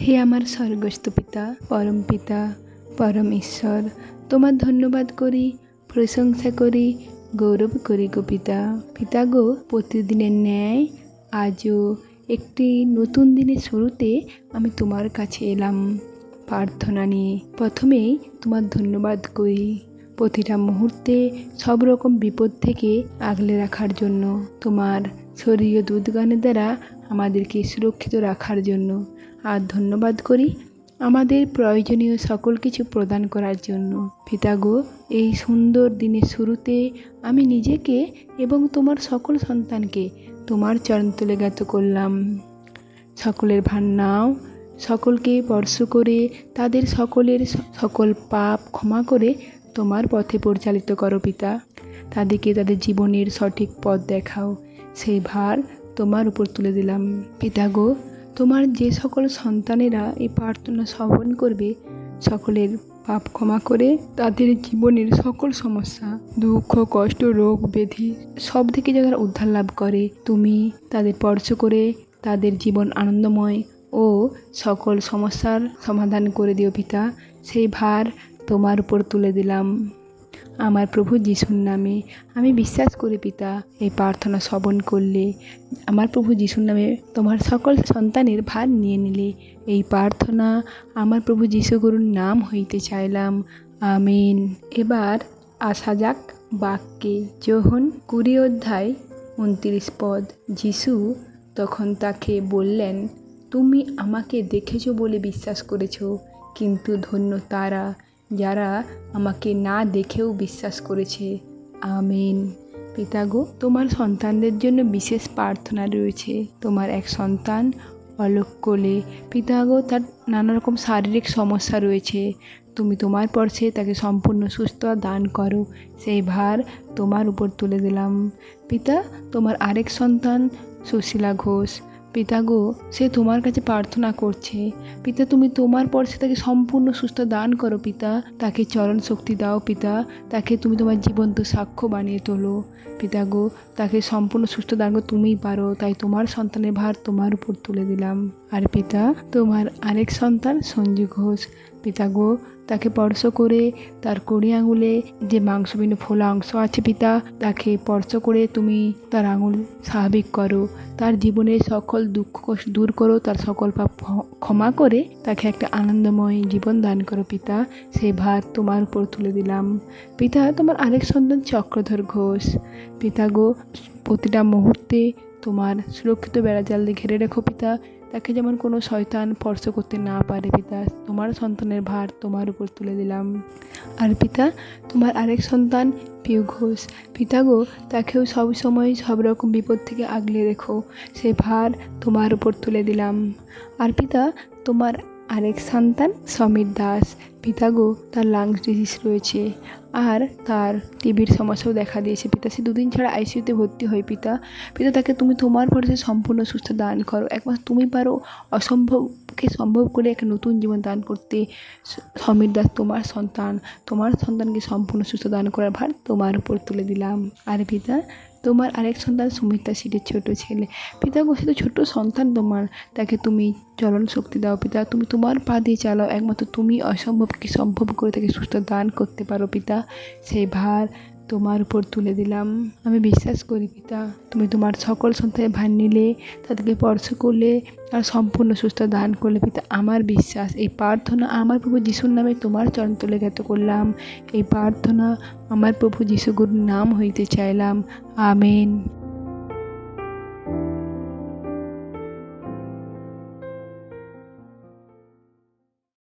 হে আমার স্বর্গস্থ পিতা, পরম পিতা, পরম ঈশ্বর, তোমার ধন্যবাদ করি, প্রশংসা করি, গৌরব করি গো পিতা। পিতা গো, প্রতিদিনের ন্যায় আজও একটি নতুন দিনের শুরুতে আমি তোমার কাছে এলাম। প্রার্থনা নিয়ে প্রথমেই তোমার ধন্যবাদ করি। প্রতিটা মুহূর্তে সব রকম বিপদ থেকে আগলে রাখার জন্য তোমার শরীর দুধগানের দ্বারা আমাদেরকে সুরক্ষিত রাখার জন্য আর ধন্যবাদ করি আমাদের প্রয়োজনীয় সকল কিছু প্রদান করার জন্য। পিতাগো এই সুন্দর দিনের শুরুতে আমি নিজেকে এবং তোমার সকল সন্তানকে তোমার চরণ তুলে জ্ঞাত করলাম। সকলের ভার নাও, সকলকে স্পর্শ করে তাদের সকলের সকল পাপ ক্ষমা করে তোমার পথে পরিচালিত করো পিতা। তাদেরকে তাদের জীবনের সঠিক পথ দেখাও। সেই ভার তোমার উপর তুলে দিলাম। পিতা গো, তোমার যে সকল সন্তানেরা এই প্রার্থনা শ্রবণ করবে, সকলের পাপ ক্ষমা করে তাদের জীবনের সকল সমস্যা, দুঃখ, কষ্ট, রোগ, ব্যাধি সব থেকে যারা উদ্ধার লাভ করে, তুমি তাদের স্পর্শ করে তাদের জীবন আনন্দময় ও সকল সমস্যার সমাধান করে দিও পিতা। সেই ভার তোমার উপর তুলে দিলাম। আমার প্রভু যিশুর নামে। আমি বিশ্বাস করি পিতা, এই প্রার্থনা শ্রবণ করলে আমার প্রভু যিশুর নামে তোমার সকল সন্তানের ভার নিয়ে নিলে। এই প্রার্থনা আমার প্রভু যিশু গুরুর নাম হইতে চাইলাম। আমিন। এবার আসা যাক বাক্যে। যোহন কুড়ি অধ্যায় উনত্রিশ পদ। যিশু তখন তাকে বললেন, তুমি আমাকে দেখেছ বলে বিশ্বাস করেছ, কিন্তু ধন্য তারা যারা আমাকে না দেখেও বিশ্বাস করেছে। আমিন। পিতাগো তোমার সন্তানদের জন্য বিশেষ প্রার্থনা রয়েছে। তোমার এক সন্তান অলোক কোলে। পিতাগো তার নানা রকম শারীরিক সমস্যা রয়েছে। তুমি তোমার পর্শে তাকে সম্পূর্ণ সুস্থ দান করো। সেই ভার তোমার উপর তুলে দিলাম। পিতা, তোমার আরেক সন্তান সুশীলা ঘোষ। পিতা গো সে তোমার কাছে প্রার্থনা করছে। পিতা, তুমি তোমার পর সে তাকে সম্পূর্ণ সুস্থ দান করো পিতা। তাকে চরণ শক্তি দাও পিতা। তাকে তুমি তোমার জীবন্ত সাক্ষ্য বানিয়ে তোলো। পিতা গো তাকে সম্পূর্ণ সুস্থ দান করো তুমিই পারো। তাই তোমার সন্তানের ভার তোমার উপর তুলে দিলাম। আর পিতা, তোমার আরেক সন্তান সঞ্জু ঘোষ। পিতা গো তাকে স্পর্শ করে তার কড়ি আঙুলে যে মাংসবিহীন ফোলা অংশ আছে পিতা, তাকে স্পর্শ করে তুমি তার আঙুল স্বাভাবিক করো। তার জীবনের সকল দুঃখ কষ্ট দূর করো, তার সকল পাপ ক্ষমা করে তাকে একটা আনন্দময় জীবন দান করো পিতা। সে ভার তোমার উপর তুলে দিলাম। পিতা, তোমার আরেক সন্তান চক্রধর ঘোষ। পিতা গো প্রতিটা মুহূর্তে তোমার সুরক্ষিত বেড়াজাল দিয়ে ঘিরে রেখো পিতা। তাকে যেমন কোনো শয়তান স্পর্শ করতে না পারে, পিতা, তোমার সন্তানের ভার তোমার উপর তুলে দিলাম। আর পিতা, তোমার আরেক সন্তান পিউ ঘোষ পিতা গো, তাকেও সবসময় সব রকম বিপদ থেকে আগলে রেখো। সে ভার তোমার উপর তুলে দিলাম। আর পিতা, তোমার আরেক সন্তান সমীর দাস। পিতা গো তার লাংস ডিজিজ রয়েছে আর তার টিভির সমস্যাও দেখা দিয়েছে। পিতা সে দুদিন ছাড়া আইসিইউতে ভর্তি হয় পিতা। পিতা তাকে তুমি তোমার ভরসে সম্পূর্ণ সুস্থ দান করো। একমাত্র তুমি পারো অসম্ভবকে সম্ভব করে একটা নতুন জীবন দান করতে। সমীর দাস তোমার সন্তান, তোমার সন্তানকে সম্পূর্ণ সুস্থ দান করার ভার তোমার উপর তুলে দিলাম। আর পিতা, তোমার আরেক সন্তান সুমিতা সিটের ছোট ছেলে। পিতা সে তো ছোট্ট সন্তান তোমার। তাকে তুমি চলন শক্তি দাও পিতা। তুমি তোমার পা দিয়ে চালাও। একমাত্র তুমি অসম্ভবকে সম্ভব করে তাকে সুস্থ দান করতে পারো, পিতা। সেই ভার তোমার উপর তুলে দিলাম। আমি বিশ্বাস করি, পিতা, তুমি তোমার সকল সন্তানের ভার নিলে, তাদেরকে স্পর্শ করলে আর সম্পূর্ণ সুস্থ দান করলে, পিতা। আমার বিশ্বাস, এই প্রার্থনা আমার প্রভু যিশুর নামে তোমার চরণ তুলে জ্ঞাত করলাম। এই প্রার্থনা আমার প্রভু যিশু গুরুর নাম হইতে চাইলাম। আমেন।